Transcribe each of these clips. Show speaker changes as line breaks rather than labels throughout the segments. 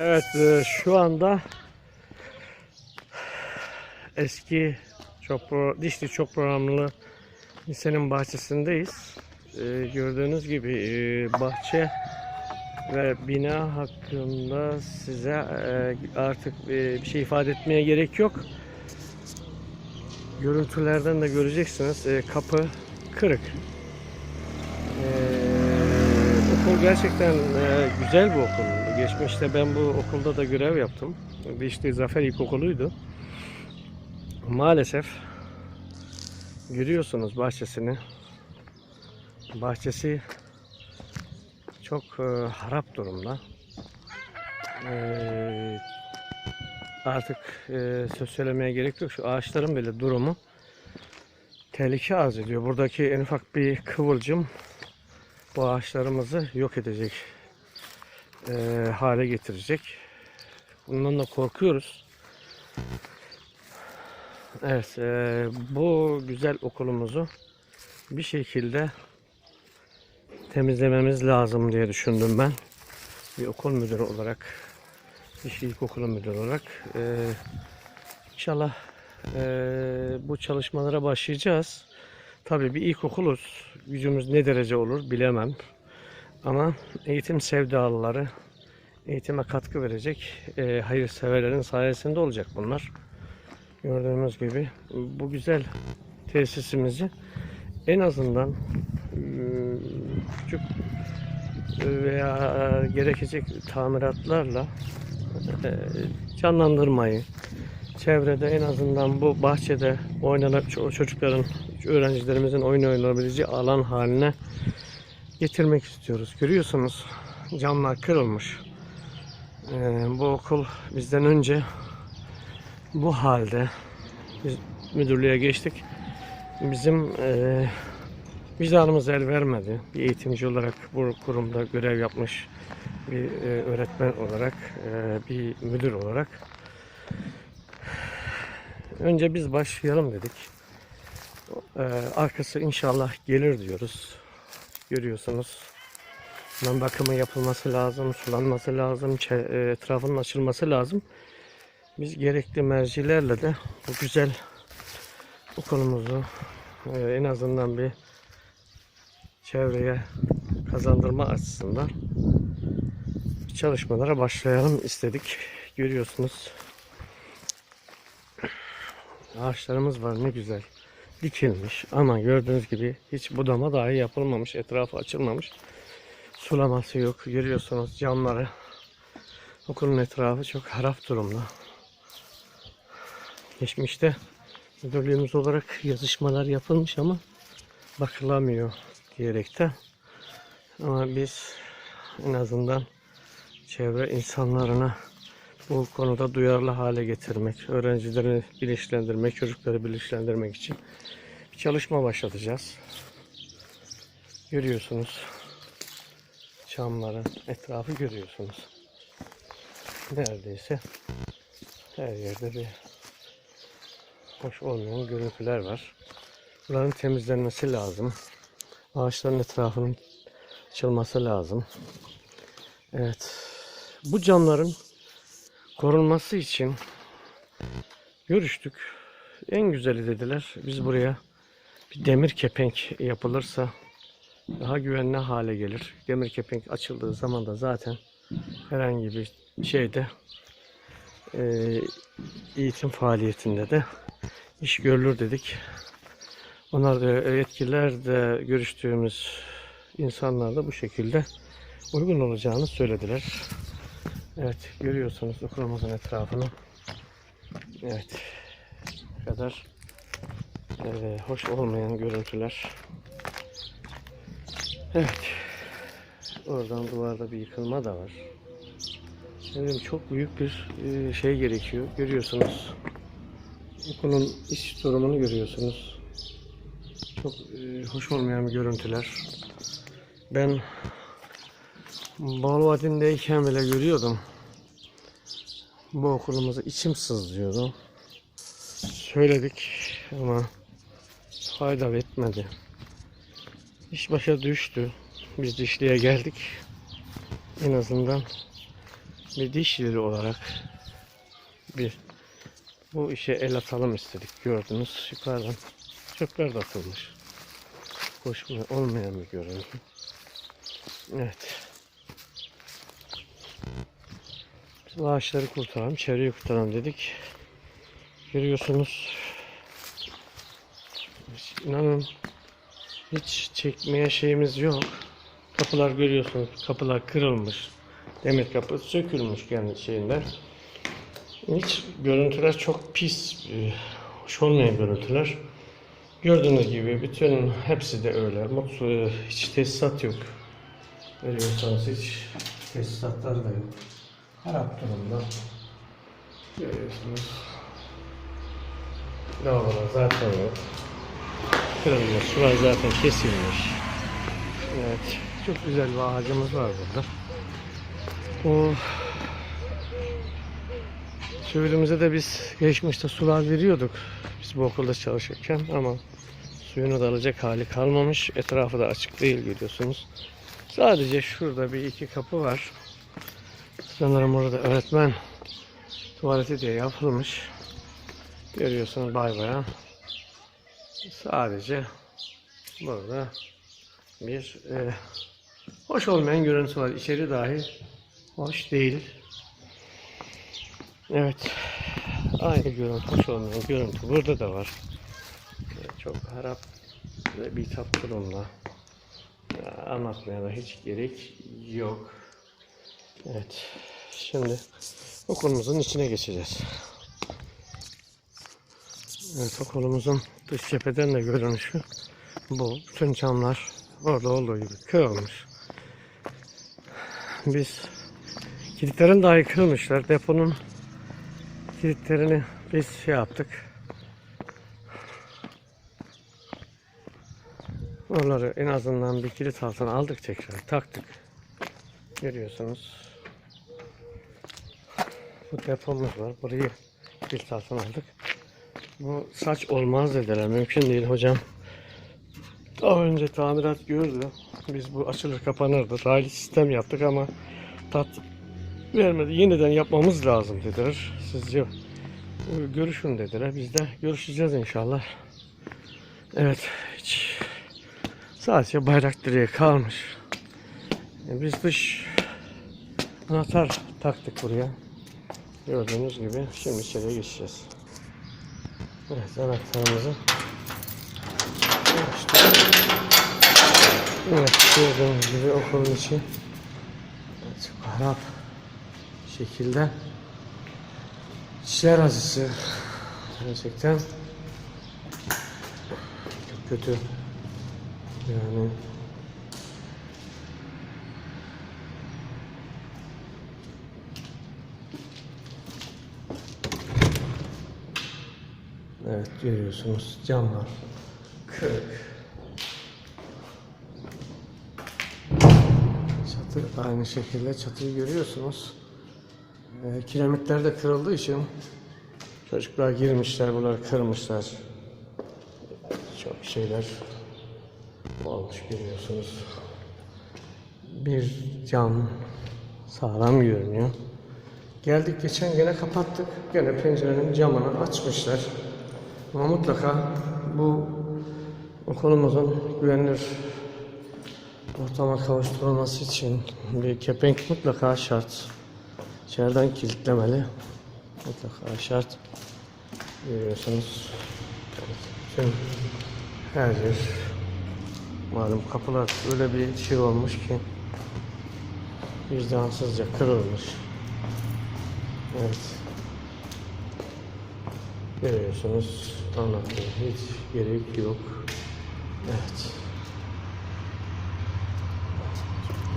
Evet e, şu anda eski çok dişli çok programlı lisenin bahçesindeyiz. E, gördüğünüz gibi e, bahçe ve bina hakkında size artık bir şey ifade etmeye gerek yok. Görüntülerden de göreceksiniz. Kapı kırık. Okul gerçekten güzel bir okul. Geçmişte ben bu okulda da görev yaptım. Dişli Zafer İlkokulu'ydu. Maalesef görüyorsunuz bahçesini. Bahçesi çok e, harap durumda. E, artık e, söz söylemeye gerek yok. Şu ağaçların bile durumu tehlike arz ediyor. Buradaki en ufak bir kıvılcım bu ağaçlarımızı yok edecek e, hale getirecek. Bundan da korkuyoruz. Evet, e, bu güzel okulumuzu bir şekilde temizlememiz lazım diye düşündüm ben. Bir okul müdürü olarak, bir ilkokulu müdürü olarak. E, inşallah e, bu çalışmalara başlayacağız. Tabii bir ilkokuluz. Gücümüz ne derece olur bilemem. Ama eğitim sevdalıları eğitime katkı verecek e, hayırseverlerin sayesinde olacak bunlar. Gördüğünüz gibi bu güzel tesisimizi en azından e, küçük veya gerekecek tamiratlarla e, canlandırmayı çevrede en azından bu bahçede oynanan ço- çocukların öğrencilerimizin oyun oynayabileceği alan haline getirmek istiyoruz. Görüyorsunuz camlar kırılmış. Ee, bu okul bizden önce bu halde biz müdürlüğe geçtik. Bizim e, vicdanımız el vermedi. Bir eğitimci olarak bu kurumda görev yapmış bir e, öğretmen olarak, e, bir müdür olarak önce biz başlayalım dedik. E, arkası inşallah gelir diyoruz. Görüyorsunuz. Bunun bakımı yapılması lazım, sulanması lazım, e, etrafının açılması lazım. Biz gerekli mercilerle de bu güzel okulumuzu e, en azından bir çevreye kazandırma açısından çalışmalara başlayalım istedik. Görüyorsunuz. Ağaçlarımız var ne güzel. Dikilmiş ama gördüğünüz gibi hiç budama dahi yapılmamış. Etrafı açılmamış. Sulaması yok. Görüyorsunuz camları. Okulun etrafı çok harap durumda. Geçmişte müdürlüğümüz olarak yazışmalar yapılmış ama bakılamıyor diyerekte. Ama biz en azından çevre insanlarına bu konuda duyarlı hale getirmek, öğrencileri bilinçlendirmek, çocukları bilinçlendirmek için bir çalışma başlatacağız. Görüyorsunuz camların etrafı görüyorsunuz. Neredeyse her yerde bir hoş olmayan görüntüler var. Bunların temizlenmesi lazım. Ağaçların etrafının açılması lazım. Evet. Bu camların korunması için görüştük. En güzeli dediler. Biz buraya bir demir kepenk yapılırsa daha güvenli hale gelir. Demir kepenk açıldığı zaman da zaten herhangi bir şeyde e, eğitim faaliyetinde de iş görülür dedik. Onlar da yetkililer de görüştüğümüz insanlar da bu şekilde uygun olacağını söylediler. Evet görüyorsunuz okulumuzun etrafını. Evet kadar e, hoş olmayan görüntüler. Evet. Oradan duvarda bir yıkılma da var. Evet, çok büyük bir e, şey gerekiyor. Görüyorsunuz. Okulun iç durumunu görüyorsunuz. Çok e, hoş olmayan görüntüler. Ben Balvadin'deyken bile görüyordum. Bu okulumuza içim sızlıyordu. Söyledik ama fayda etmedi. İş başa düştü. Biz dişliğe geldik. En azından bir diş yeri olarak bir bu işe el atalım istedik. Gördünüz yukarıdan çöpler de atılmış. Hoş olmayan bir görüntü. Evet. Biz ağaçları kurtaralım, çevreyi kurtaralım dedik. Görüyorsunuz. İnanın hiç çekmeye şeyimiz yok. Kapılar görüyorsunuz. Kapılar kırılmış. Demir kapı sökülmüş kendi şeyinden. Hiç görüntüler çok pis. Hoş olmayan görüntüler. Gördüğünüz gibi bütün hepsi de öyle. Mutlu, hiç tesisat yok. Görüyorsanız hiç tesisatlar da yok. Harap durumda. Görüyorsunuz. Lavabolar zaten yok. Kırılmış, sular zaten kesilmiş. Evet, çok güzel bir ağacımız var burada. O Suyumuza de biz geçmişte sular veriyorduk. Biz bu okulda çalışırken ama suyunu da alacak hali kalmamış. Etrafı da açık değil görüyorsunuz. Sadece şurada bir iki kapı var. Sanırım orada öğretmen tuvaleti diye yapılmış. Görüyorsunuz bay bayan. Sadece burada bir e, hoş olmayan görüntü var. İçeri dahi hoş değil. Evet. Aynı görüntü, hoş olmayan görüntü burada da var. Çok harap ve bitap durumda. Ya, Anlatmaya da hiç gerek yok. Evet. Şimdi okulumuzun içine geçeceğiz. Evet okulumuzun dış cepheden de görünüşü bu. Bütün camlar orada olduğu gibi kırılmış. Biz kilitlerin dahi kırılmışlar. Deponun kilitlerini biz şey yaptık. Onları en azından bir kilit altına aldık tekrar taktık. Görüyorsunuz. Bu depomuz var. Burayı kilit altına aldık. Bu saç olmaz dediler. Mümkün değil hocam. Daha önce tamirat gördü. Biz bu açılır kapanırdı. Raylı sistem yaptık ama tat vermedi. Yeniden yapmamız lazım dediler. Sizce görüşün dediler. Biz de görüşeceğiz inşallah. Evet. Hiç sadece bayrak direği kalmış. Biz dış anahtar taktık buraya. Gördüğünüz gibi şimdi içeriye geçeceğiz. Evet anahtarımızı açtık. Evet gördüğünüz gibi okulun içi evet, harap şekilde işler acısı gerçekten çok kötü yani Evet görüyorsunuz camlar kırık. Çatı aynı şekilde çatıyı görüyorsunuz. Ee, kiremitler de kırıldığı için çocuklar girmişler, bunları kırmışlar. Çok şeyler olmuş görüyorsunuz. Bir cam sağlam görünüyor. Geldik geçen gene kapattık. Gene pencerenin camını açmışlar. Ama mutlaka bu okulumuzun güvenilir ortama kavuşturulması için bir kepenk mutlaka şart. İçeriden kilitlemeli. Mutlaka şart. Görüyorsunuz. Bütün her yer malum kapılar öyle bir şey olmuş ki vicdansızca kırılmış. Evet. Görüyorsunuz anlatmaya hiç gerek yok. Evet.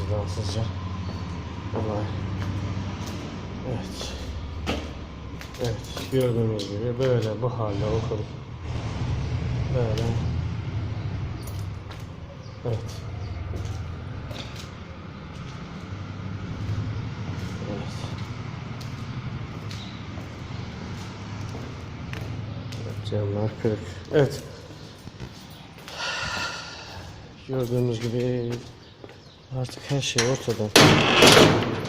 Vicdansızca olay. Evet. Evet gördüğünüz gibi böyle bu halde okul. Böyle. Evet. Evet, Camlar kırık. Evet. Gördüğünüz gibi Artık her şey ortada.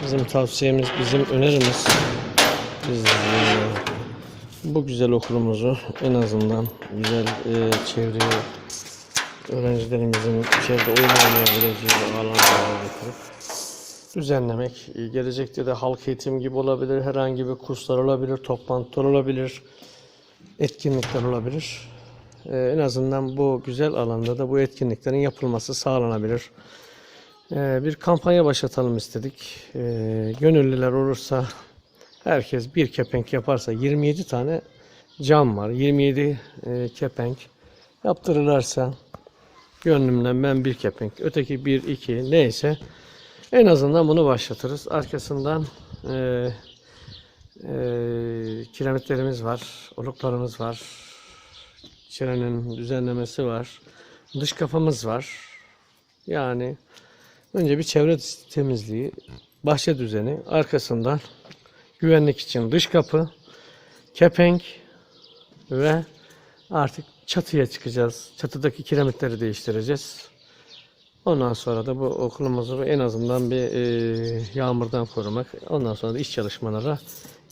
Bizim tavsiyemiz, bizim önerimiz biz eee, bu güzel okulumuzu en azından güzel eee çevreye öğrencilerimizin içeride oyun oynayabileceği alanlara getirip düzenlemek. E, Gelecekte de halk eğitim gibi olabilir, herhangi bir kurslar olabilir, toplantılar olabilir, etkinlikler olabilir. E, en azından bu güzel alanda da bu etkinliklerin yapılması sağlanabilir. E, bir kampanya başlatalım istedik. E, gönüllüler olursa herkes bir kepenk yaparsa 27 tane cam var. 27 e, kepenk yaptırırlarsa gönlümden ben bir kepenk, öteki bir iki neyse en azından bunu başlatırız. Arkasından e, e, kiremitlerimiz var, oluklarımız var, çenenin düzenlemesi var, dış kafamız var. Yani önce bir çevre temizliği, bahçe düzeni, arkasından güvenlik için dış kapı, kepenk ve artık çatıya çıkacağız. Çatıdaki kiremitleri değiştireceğiz. Ondan sonra da bu okulumuzu en azından bir e, yağmurdan korumak. Ondan sonra da iş çalışmalara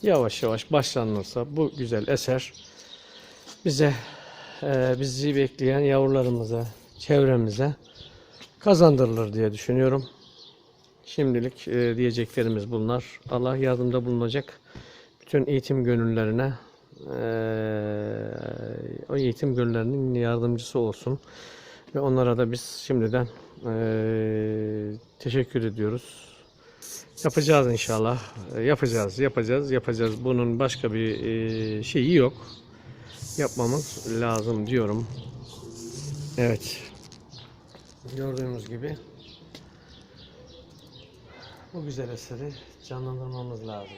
yavaş yavaş başlanırsa bu güzel eser bize e, bizi bekleyen yavrularımıza, çevremize kazandırılır diye düşünüyorum. Şimdilik e, diyeceklerimiz bunlar. Allah yardımda bulunacak bütün eğitim gönüllerine e, o eğitim gönüllerinin yardımcısı olsun. Ve onlara da biz şimdiden eee, teşekkür ediyoruz. Yapacağız inşallah. E, Yapacağız, yapacağız, yapacağız. Bunun başka bir eee, şeyi yok. Yapmamız lazım diyorum. Evet. Gördüğümüz gibi bu güzel eseri canlandırmamız lazım.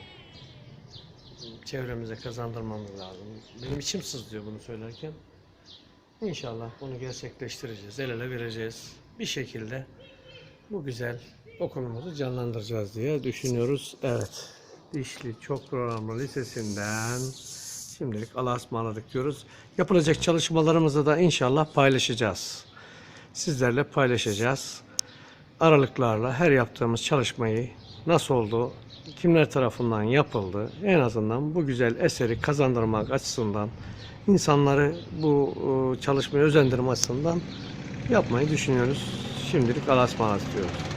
Çevremize kazandırmamız lazım. Benim içim sızlıyor bunu söylerken. İnşallah bunu gerçekleştireceğiz. El ele vereceğiz. Bir şekilde bu güzel okulumuzu canlandıracağız diye düşünüyoruz. Evet. Dişli Çok Programlı Lisesi'nden şimdilik Allah'a ısmarladık diyoruz. Yapılacak çalışmalarımızı da inşallah paylaşacağız. Sizlerle paylaşacağız. Aralıklarla her yaptığımız çalışmayı nasıl oldu, kimler tarafından yapıldı, en azından bu güzel eseri kazandırmak açısından insanları bu e, çalışmaya özendirme açısından yapmayı düşünüyoruz. Şimdilik Allah'a ısmarladık diyoruz.